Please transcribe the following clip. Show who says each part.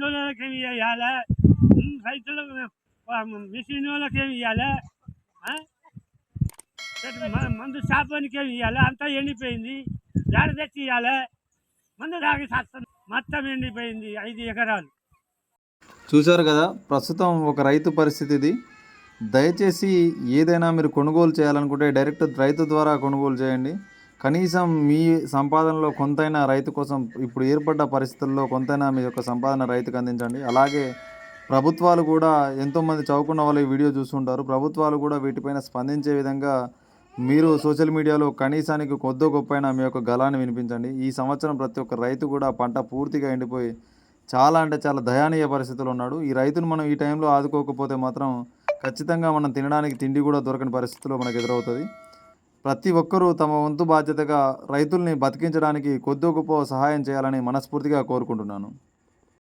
Speaker 1: మందులకి ఏమి ఇవ్వాలి రైతులకు మిషన్ వాళ్ళకి ఏమి ఇవ్వాలి మందు షాపానికి ఏమి ఇవ్వాలి అంతా ఎండిపోయింది. జాడ తెచ్చి ఇవ్వాలి మందు దాకి సత్తం. మొత్తం ఎండిపోయింది ఐదు ఎకరాలు.
Speaker 2: చూశారు కదా ప్రస్తుతం ఒక రైతు పరిస్థితి ఇది దయచేసి ఏదైనా మీరు కొనుగోలు చేయాలనుకుంటే డైరెక్ట్ రైతు ద్వారా కొనుగోలు చేయండి. కనీసం మీ సంపాదనలో కొంతైనా రైతు కోసం ఇప్పుడు ఏర్పడ్డ పరిస్థితుల్లో కొంతైనా మీ యొక్క సంపాదన రైతుకు అందించండి. అలాగే ప్రభుత్వాలు కూడా ఎంతోమంది చదువుకున్న వాళ్ళు ఈ వీడియో చూస్తుంటారు. ప్రభుత్వాలు కూడా వీటిపైన స్పందించే విధంగా మీరు సోషల్ మీడియాలో కనీసానికి కొద్దో గొప్పైనా మీ యొక్క గలాన్ని వినిపించండి. ఈ సంవత్సరం ప్రతి ఒక్క రైతు కూడా పంట పూర్తిగా ఎండిపోయి చాలా అంటే చాలా దయానీయ పరిస్థితులు ఉన్నాడు. ఈ రైతును మనం ఈ టైంలో ఆదుకోకపోతే మాత్రం ఖచ్చితంగా మనం తినడానికి తిండి కూడా దొరకని పరిస్థితిలో మనకు ఎదురవుతుంది. ప్రతి ఒక్కరూ తమ వంతు బాధ్యతగా రైతుల్ని బతికించడానికి కొద్దో గొప్ప సహాయం చేయాలని మనస్ఫూర్తిగా కోరుకుంటున్నాను.